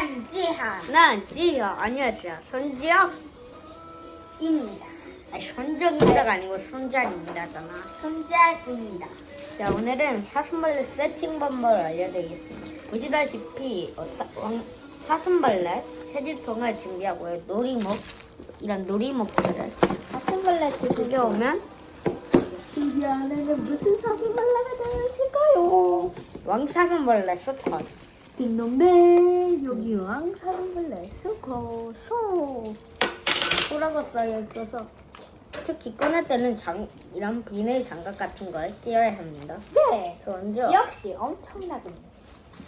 난 지한 난 지효 안녕하세요 손지혁입니다 입니다. 아니 손정입니다가 아니고 손자입니다잖아. 손자입니다. 자 오늘은 사슴벌레 세팅 방법을 알려드리겠습니다. 보시다시피 어, 사, 왕, 사슴벌레 새집통을 준비하고요 놀이목 이런 놀이목들을 사슴벌레 들여오면 이 안에는 무슨 사슴벌레가 들어있을까요? 왕사슴벌레 스컷 딩동댕 여기 왕 사슴벌레 수고 소 소라고 쌓여 있어서 특히 꺼낼 때는 장, 이런 비닐 장갑 같은 걸 끼워야 합니다 네. 먼저 지역시 엄청나군요.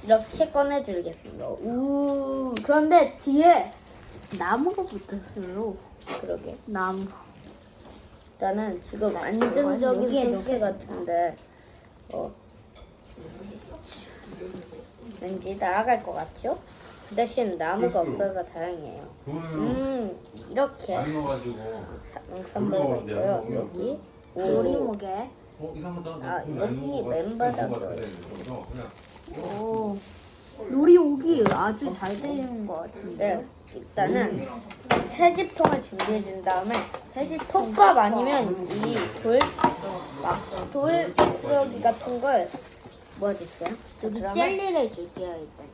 이렇게 꺼내드리겠습니다 우 그런데 뒤에 나무가 붙었어요. 그러게 나무. 일단은 지금 안정적인 상태 같은데 어 왠지 날아갈 것 같죠? 그 대신 나무가 없어서 다행이에요. 음 이렇게 많이 넣어가지고 선물가 있고요. 여기 오, 놀이목에 어 이상하다. 아, 돈 여기 넣은 같아. 그래서 그냥 오 놀이목이 아주 잘 되는 것 같은데. 네, 일단은 채집통을 준비해 준 다음에 톱밥 아니면 이 돌 막돌 부러기 같은 걸 모아주세요. 여기 그러면 젤리를 줄게요 일단.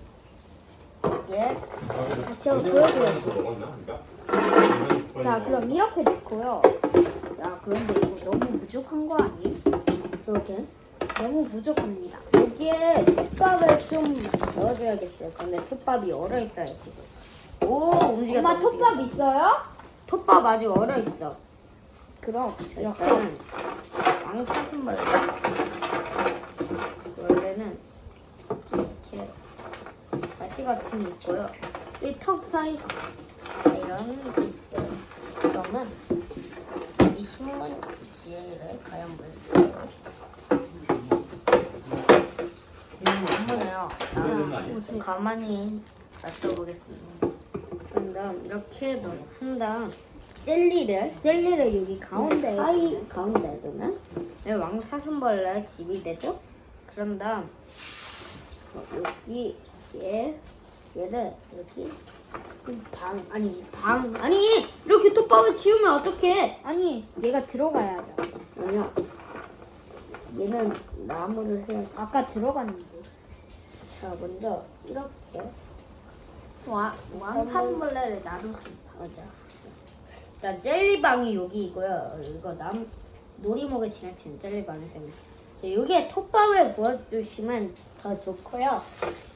여기에 제가 보여줘야지. 먹었나? 그러니까. 자 그럼 이렇게 넣고요. 야 그런데 이거 너무 부족한 거 아니에요? 이렇게 너무 부족합니다. 여기에 톱밥을 좀 넣어줘야겠어요. 근데 톱밥이 얼어 있어요 지금. 오 움직였다. 엄마. 톱밥 있어요? 톱밥 아직 얼어 있어. 그럼 이렇게 일단 왕사슴벌레 원래는 이렇게 가시 같은 게 있고요. 이 턱 사이 이런 게 있어요. 그러면 이 신문지를 과연 뭘까요? 안 보네요. 아, 가만히 놔둬보겠습니다. 그런 다음 이렇게 뭐한 다음 젤리를 젤리를 여기 가운데 사이 가운데 두면 네, 왕사슴벌레 집이 되죠? 그런 다음 어, 여기 얘 얘를 여기 이방 아니 방 아니 이렇게 톱밥을 치우면 어떡해? 아니 얘가 들어가야죠. 아니요 얘는 나무를 해야 아까 들어갔는데 자 먼저 이렇게 왕 왕사슴벌레를 놔뒀습니다. 맞아. 자, 젤리방이 여기이고요. 이거 남 놀이목에 지나치는 젤리방이 때문에. 자, 여기에 톱밥을 부어주시면 더 좋고요.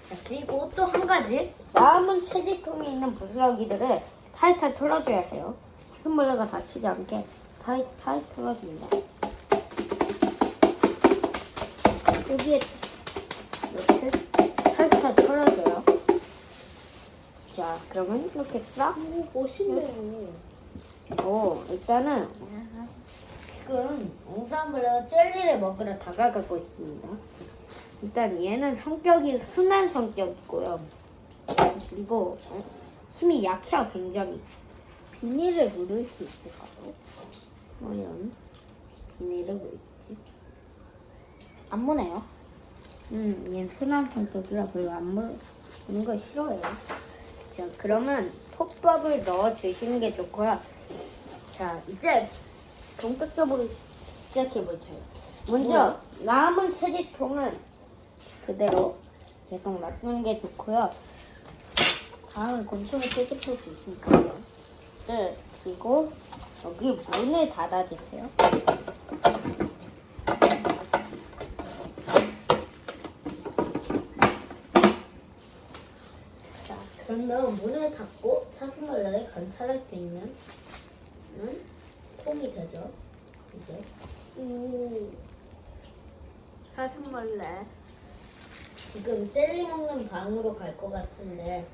자, 그리고 또 한 가지 남은 채집통에 있는 부스러기들을 탈탈 털어줘야 해요. 사슴벌레가 다치지 않게 탈탈 털어줍니다. 여기에 이렇게 탈탈 털어줘요. 자, 그러면 이렇게 싹 멋있네요. 오, 일단은 지금 옹사물레가 젤리를 먹으러 다가가고 있습니다. 일단 얘는 성격이 순한 성격이고요. 그리고 어, 힘이 약해요, 굉장히. 비닐을 묻을 수 있을까요? 과연 비닐을 뭐 있지? 안 무네요. 음, 얘는 순한 성격이라 별로 안 먹는 걸 싫어해요. 자, 그러면 톱밥을 넣어 주시는 게 좋고요. 자, 이제 본격적으로 시작해보자요. 먼저 남은 채집통은 그대로 계속 놔두는 게 좋고요. 다음은 곤충을 채집할 수 있으니까요. 네, 그리고 여기 문을 닫아주세요. 자, 그럼 다음 문을 닫고 사슴벌레를 관찰할 수 있는 는 통이 되죠. 이제 오 사슴벌레 지금 젤리 먹는 방으로 갈 것 같은데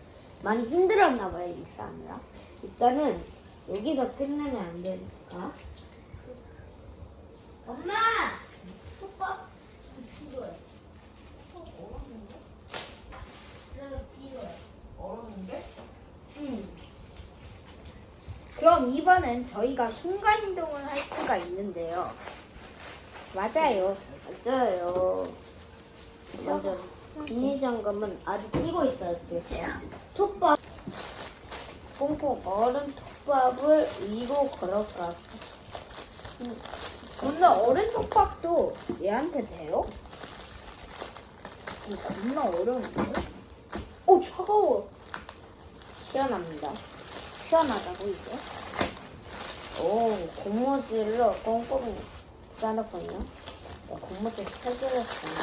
많이 힘들었나 봐요, 이 싸느라. 일단은 여기서 끝내면 안 되니까. 엄마! 톱밥 필요해. 톱 얼었는데? 그래서 필요해. 얼었는데? 응. 그럼 이번엔 저희가 순간 이동을 할 수가 있는데요. 맞아요. 맞아요. 먼저 비닐 장갑은 아직 끼고 있어야 돼요. 톱밥 꽁꽁 얼은 톱밥을 위로 걸어가 근데 어른 톱밥도 얘한테 돼요? 이거 겁나 어려운데? 오 차가워. 시원합니다. 시원하다고 이게? 오 고무줄로 꽁꽁 싸놨군요. 네, 고무줄 세 개를 씁니다.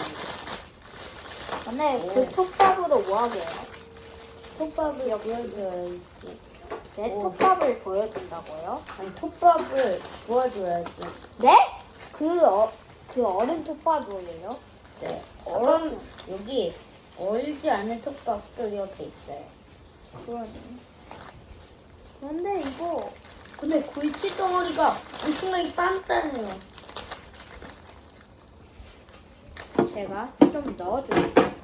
근데 오. 그 톱밥으로 뭐 하게요? 톱밥을 보여줘야지. 내 오. 톱밥을 보여준다고요? 아니 톱밥을 구워줘야지. 네? 그, 어, 그 어른 톱밥이에요? 네. 얼음 여기 얼지 않은 톱밥도 이렇게 있어요. 그러네. 근데 이거 근데 골치 덩어리가 엄청나게 단단해요. 제가 좀 넣어주겠습니다.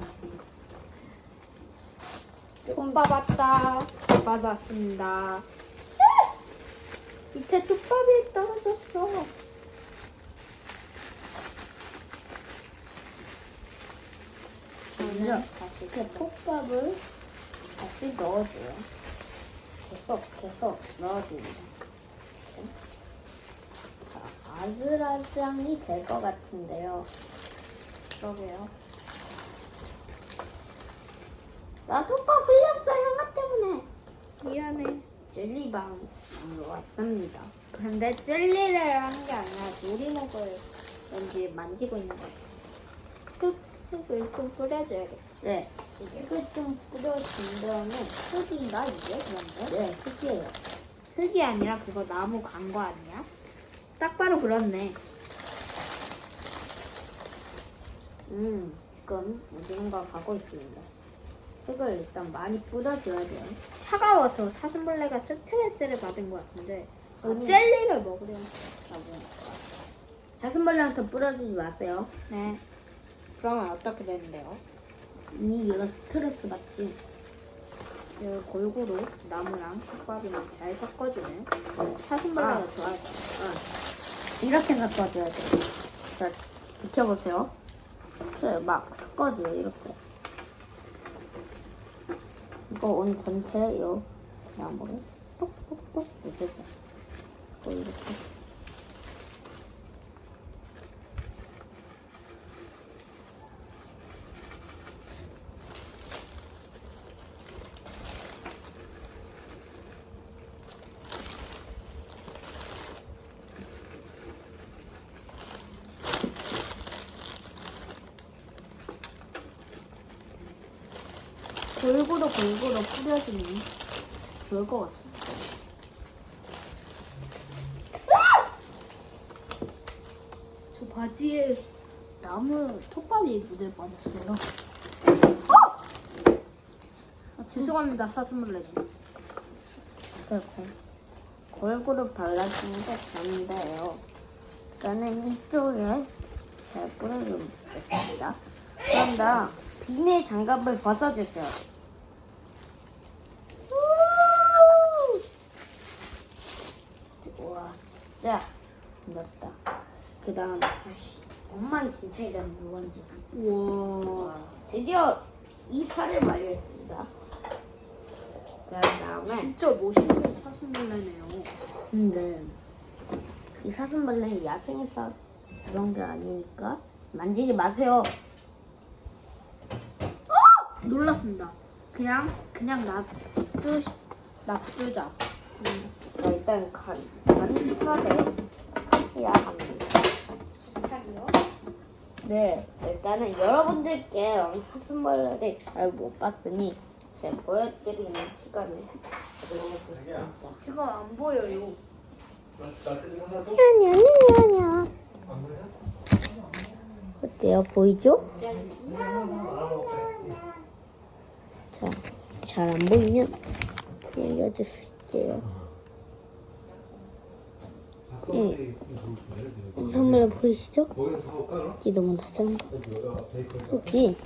왔다. 톱밥 왔습니다. 밑에 톱밥이 떨어졌어. 저는 이렇게 톱밥을 다시 넣어줘요. 계속 계속 넣어줍니다. 아슬아슬하니 될것 같은데요. 그러게요. 나 톱밥 흘렸어 형아 때문에. 미안해. 젤리방으로 왔습니다. 근데 젤리를 하는 게 아니라 놀이목을 왠지 만지고 있는 것 같습니다. 그, 흙을 좀 뿌려줘야겠다. 네. 이거 좀 뿌려준 다음에 흙인가 이게 그런데? 네, 흙이에요. 흙이 아니라 그거 나무 간 거 아니야? 딱 봐도 그렇네. 음, 지금 어디론가 가고 있습니다. 흙을 일단 많이 뿌려줘야 돼요. 차가워서 사슴벌레가 스트레스를 받은 것 같은데 어, 아니. 젤리를 먹으려고. 사슴벌레한테 뿌려주지 마세요. 네. 그러면 어떻게 되는데요? 니 얘가 스트레스 받지. 이 골고루 나무랑 흙밥이랑 잘 섞어주는 사슴벌레가 아. 좋아할 것 같아요. 이렇게 섞어줘야 돼요. 자, 비켜보세요. 이렇게 막 섞어줘요, 이렇게. 이거 온 전체 요 나무를 똑똑똑 이렇게 해서 또 이렇게. 골고루 골고루 뿌려주면 좋을 것 같습니다. 저 바지에 나무 톱밥이 묻을 뻔했어요. 어! 아, 죄송합니다, 사슴벌레님. 그리고 골고루 발라주는 게 좋은데요. 저는 이쪽에 잘 뿌려주면 좋겠습니다. 그런다 비닐 장갑을 벗어주세요. 우와 진짜 힘들다. 그 다음 다시 엉망진창이라는 무언지. 우와. 와, 드디어 이 살을 말렸습니다. 그 다음에 진짜 멋있는 사슴벌레네요. 근데 이 사슴벌레는 야생에서 그런 게 아니니까 만지지 마세요. 놀랐습니다. 그냥 그냥 놔두 놔두자. 자 일단 간 간살을 해야 합니다. 네 일단은 여러분들께 사슴벌레를 잘 못 봤으니 제가 보여드리는 시간을 가져보겠습니다. 지금 안 보여요. 아니 아니 아니 아니 어때요 보이죠? 자, 잘 안 보이면 돌려줄게요. 응. 선물 보이시죠? 여기 너무 베이컨 여기